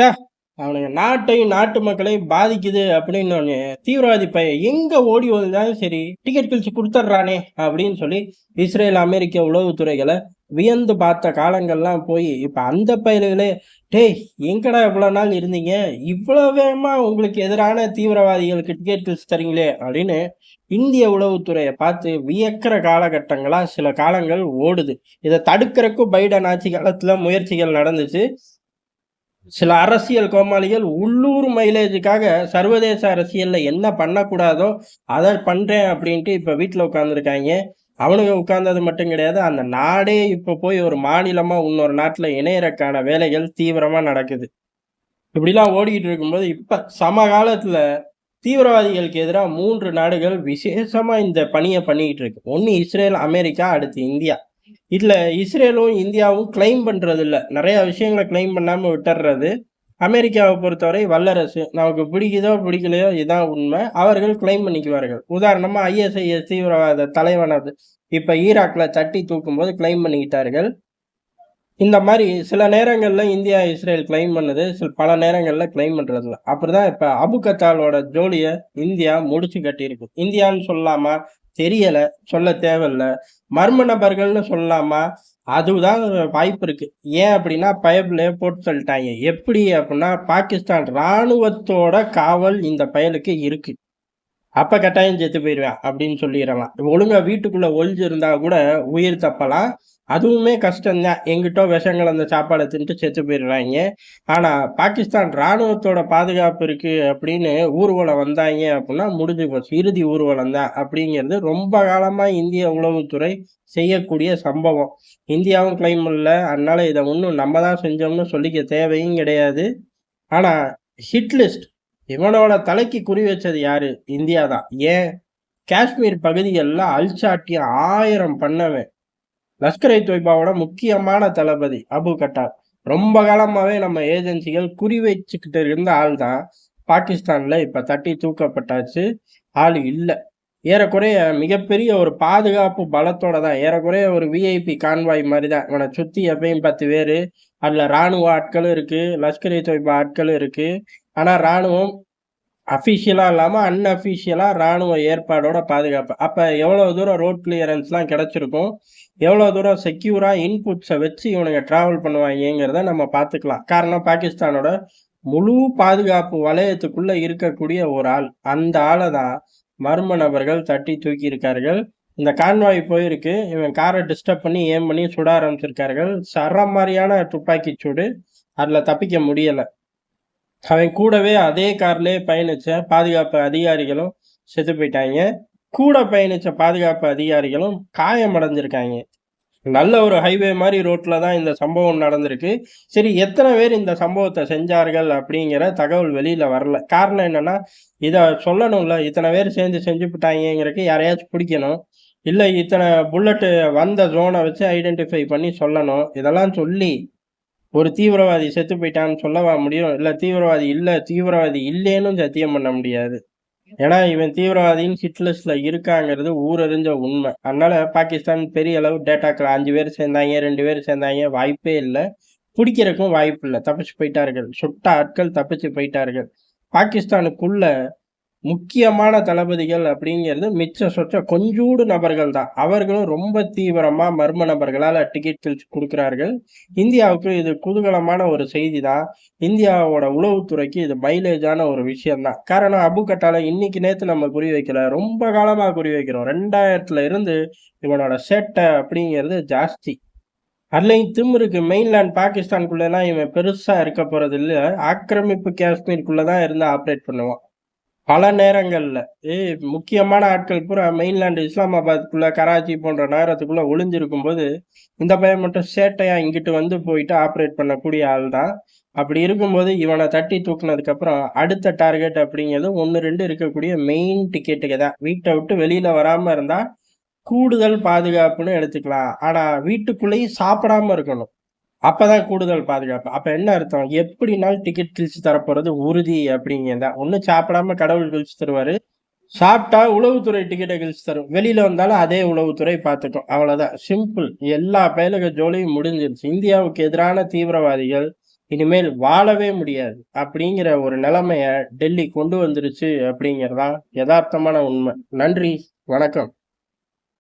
ச்சே அவனுங்க நாட்டையும் நாட்டு மக்களையும் பாதிக்குது அப்படின்னு தீவிரவாதி பையன் எங்க ஓடி வந்தாலும் சரி டிக்கெட் கிழிச்சு கொடுத்துட்றானே அப்படின்னு சொல்லி இஸ்ரேல் அமெரிக்க உளவுத்துறைகளை வியந்து பார்த்த காலங்கள்லாம் போய் இப்ப அந்த பயிர்களே டேய் எங்கடா இவ்வளவு நாள் இருந்தீங்க? இவ்வளவு வேகமா உங்களுக்கு எதிரான தீவிரவாதிகளுக்கு டிக்கெட் கிழிச்சு தரீங்களே அப்படின்னு இந்திய உளவுத்துறையை பார்த்து வியக்கிற காலகட்டங்களா சில காலங்கள் ஓடுது. இதை தடுக்கிறக்கும் பைடன் ஆட்சி காலத்துல முயற்சிகள் நடந்துச்சு. சில அரசியல் கோமாளிகள் உள்ளூர் மைலேஜுக்காக சர்வதேச அரசியலில் என்ன பண்ணக்கூடாதோ அதை பண்ணுறேன் அப்படின்ட்டு இப்போ வீட்டில் உட்காந்துருக்காங்க அவனுங்க உட்கார்ந்தது மட்டும் கிடையாது. அந்த நாடே இப்போ போய் ஒரு மாநிலமாக இன்னொரு நாட்டில் இணையறக்கான வேலைகள் தீவிரமாக நடக்குது. இப்படிலாம் ஓடிக்கிட்டு இருக்கும்போது இப்போ சமகாலத்தில் தீவிரவாதிகளுக்கு எதிராக மூன்று நாடுகள் விசேஷமாக இந்த பணியை பண்ணிக்கிட்டு இருக்கு. ஒன்று இஸ்ரேல் அமெரிக்கா அடுத்து இந்தியா. இல்ல இஸ்ரேலும் இந்தியாவும் கிளைம் பண்றது இல்ல நிறைய விஷயங்களை கிளைம் பண்ணாம விட்டுறது அமெரிக்காவை பொறுத்தவரை வல்லரசு. நமக்கு பிடிக்குதோ பிடிக்கலையோ இதுதான் உண்மை. அவர்கள் கிளைம் பண்ணிக்குவார்கள். உதாரணமா ஐஎஸ்ஐஎஸ் தீவிரவாத தலைவனது. இப்ப ஈராக்ல தட்டி தூக்கும் போது கிளைம் பண்ணிக்கிட்டார்கள். இந்த மாதிரி சில நேரங்களில் இந்தியா இஸ்ரேல் கிளைம் பண்ணுது. சில பல நேரங்களில் கிளைம் பண்றது அப்படி தான் இப்போ அபு கத்தாலோட ஜோலிய இந்தியா முடிச்சு கட்டியிருக்கு. இந்தியான்னு சொல்லாமா தெரியலை சொல்ல தேவையில்ல. மர்ம நபர்கள்னு சொல்லாமா அதுதான் வாய்ப்பு இருக்கு. ஏன் அப்படின்னா பயபிளே போட்டு சொல்லிட்டாங்க. எப்படி அப்படின்னா பாகிஸ்தான் ராணுவத்தோட காவல் இந்த பயலுக்கு இருக்கு. அப்ப கட்டாயம் செத்து போயிடுவேன் அப்படின்னு சொல்லிடலாம் ஒழுங்கா வீட்டுக்குள்ள ஒளிஞ்சு இருந்தா கூட உயிர் தப்பலாம். அதுவுமே கஷ்டம்தான். எங்கிட்ட விஷம் கலந்த சாப்பாடை தின்ட்டு செத்து போயிடுறாங்க. ஆனால் பாகிஸ்தான் ராணுவத்தோட பாதுகாப்பு இருக்குது அப்படின்னு ஊர்வலம் வந்தாங்க அப்படின்னா முடிஞ்சு போச்சு. இறுதி ஊர்வலம் தான் அப்படிங்கிறது ரொம்ப காலமாக இந்திய உளவுத்துறை செய்யக்கூடிய சம்பவம். இந்தியாவும் கிளைம் இல்லை. அதனால் இதை ஒன்றும் நம்ம தான் செஞ்சோம்னு சொல்லிக்க தேவையும் கிடையாது. ஆனால் ஹிட்லிஸ்ட் இவனோட தலைக்கு குறி வச்சது யாரு? இந்தியா தான். ஏன்? காஷ்மீர் பகுதிகளில் அல்சாட்டியம் ஆயிரம் பண்ணவன். லஷ்கரை தொய்பாவோட முக்கியமான தளபதி அபு கட்டார் ரொம்ப காலமாகவே நம்ம ஏஜென்சிகள் குறி வச்சுக்கிட்டு இருந்த ஆள் தான் பாகிஸ்தான்ல இப்போ தட்டி தூக்கப்பட்டாச்சு. ஆள் இல்லை. ஏறக்குறைய மிகப்பெரிய ஒரு பாதுகாப்பு பலத்தோட தான் ஏறக்குறைய ஒரு விஐபி கான்வாய் மாதிரி தான். இவனை சுற்றி எப்பயும் பத்து பேர். அதில் ராணுவ ஆட்களும் இருக்குது லஷ்கர் இ தொய்பா ஆட்களும் இருக்குது ஆனால் ராணுவம் அஃபிஷியலாக இல்லாமல் அன்அஃபிஷியலாக ராணுவ ஏற்பாடோட பாதுகாப்பு. அப்போ எவ்வளோ தூரம் ரோட் கிளியரன்ஸ்லாம் கிடச்சிருக்கும்? எவ்வளோ தூரம் செக்யூராக இன்புட்ஸை வச்சு இவனுங்க ட்ராவல் பண்ணுவாங்கங்கிறத நம்ம பார்த்துக்கலாம். காரணம் பாகிஸ்தானோட முழு பாதுகாப்பு வலயத்துக்குள்ளே இருக்கக்கூடிய ஒரு ஆள். அந்த ஆளை தான் மர்ம நபர்கள் தட்டி தூக்கி இருக்கார்கள் இந்த கான்வாய் போயிருக்கு. இவன் காரை டிஸ்டர்ப் பண்ணி ஏம் பண்ணி சுட ஆரம்பிச்சிருக்கார்கள். சர மாதிரியான துப்பாக்கி சூடு அதில் தப்பிக்க முடியலை. அவன் கூடவே அதே கார்லேயே பயணித்த பாதுகாப்பு அதிகாரிகளும் செத்து போயிட்டாங்க கூட பயணிச்ச பாதுகாப்பு அதிகாரிகளும் காயமடைஞ்சிருக்காங்க. நல்ல ஒரு ஹைவே மாதிரி ரோட்ல தான் இந்த சம்பவம் நடந்திருக்கு. சரி எத்தனை பேர் இந்த சம்பவத்தை செஞ்சார்கள் அப்படிங்கிற தகவல் வெளியில வரல. காரணம் என்னன்னா இதை சொல்லணும்ல இத்தனை பேர் சேர்ந்து செஞ்சுவிட்டாங்கிறதுக்கு யாரையாச்சும் பிடிக்கணும். இல்லை இத்தனை புல்லட்டு வந்த ஜோனை வச்சு ஐடென்டிஃபை பண்ணி சொல்லணும். இதெல்லாம் சொல்லி ஒரு தீவிரவாதி செத்து போயிட்டான்னு சொல்லவா முடியும்? இல்லை தீவிரவாதி இல்லை தீவிரவாதி இல்லைன்னு சத்தியம் பண்ண முடியாது. ஏன்னா இவன் தீவிரவாதியும் ஹிட் இருக்காங்கிறது ஊரறிஞ்ச உண்மை. அதனால பாகிஸ்தான் பெரிய அளவு டேட்டாக்கள் அஞ்சு பேர் சேர்ந்தாங்க ரெண்டு பேர் சேர்ந்தாங்க வாய்ப்பே இல்லை. பிடிக்கிறதுக்கும் வாய்ப்பு இல்லை. தப்பிச்சு போயிட்டார்கள். சுட்ட ஆட்கள் தப்பிச்சு போயிட்டார்கள். பாகிஸ்தானுக்குள்ள முக்கியமான தளபதிகள் அப்படிங்கிறது மிச்ச சொச்ச கொஞ்சூடு நபர்கள் தான். அவர்களும் ரொம்ப தீவிரமா மர்ம நபர்களால் டிக்கெட் கழிச்சு கொடுக்கிறார்கள். இந்தியாவுக்கு இது குதூகலமான ஒரு செய்தி தான் இந்தியாவோட உளவுத்துறைக்கு இது மைலேஜான ஒரு விஷயம் தான் காரணம் அபு கட்டால இன்னைக்கு நேத்து நம்ம குறி வைக்கல. ரொம்ப காலமா குறி வைக்கிறோம். ரெண்டாயிரத்துல இருந்து இவனோட சேட்டை அப்படிங்கிறது ஜாஸ்தி. அல்லையும் திமிருக்கு மெயின்லேண்ட் பாகிஸ்தானுக்குள்ளெல்லாம் இவன் பெருசாக இருக்க போகிறது இல்லை. ஆக்கிரமிப்பு காஷ்மீருக்குள்ளதான் இருந்து ஆப்ரேட் பண்ணுவான். பல நேரங்களில். ஏய் முக்கியமான ஆட்கள் பூரா மெயின்லேண்ட் இஸ்லாமாபாத்குள்ள கராச்சி போன்ற நகரத்துக்குள்ள ஒளிஞ்சிருக்கும் போது இந்த பையன் மட்டும் சேட்டையா இங்கிட்டு வந்து போயிட்டு ஆப்ரேட் பண்ணக்கூடிய ஆள் தான் அப்படி இருக்கும்போது இவனை தட்டி தூக்குனதுக்கு அப்புறம் அடுத்த டார்கெட் அப்படிங்கிறது ஒன்று ரெண்டு இருக்கக்கூடிய மெயின் டிக்கெட்டுக்கு தான். வீட்டை விட்டு வெளியில வராம இருந்தா கூடுதல் பாதுகாப்புன்னு எடுத்துக்கலாம். ஆனா வீட்டுக்குள்ளேயும் சாப்பிடாம இருக்கணும். அப்பதான் கூடுதல் பாதுகாப்பு. அப்ப என்ன அர்த்தம்? எப்படினாலும் டிக்கெட் கிழிச்சு தரப்போறது உறுதி அப்படிங்கிறதா? ஒன்னும் சாப்பிடாம கடவுள் கிழிச்சு தருவாரு. சாப்பிட்டா உளவுத்துறை டிக்கெட்டை கிழிச்சு தரும். வெளியில வந்தாலும் அதே உளவுத்துறை பார்த்துக்கும். அவ்வளவுதான். சிம்பிள் எல்லா பயலுக ஜோலியும் முடிஞ்சிருச்சு. இந்தியாவுக்கு எதிரான தீவிரவாதிகள் இனிமேல் வாழவே முடியாது அப்படிங்கிற ஒரு நிலைமைய டெல்லி கொண்டு வந்துருச்சு அப்படிங்கிறதா யதார்த்தமான உண்மை. நன்றி. வணக்கம்.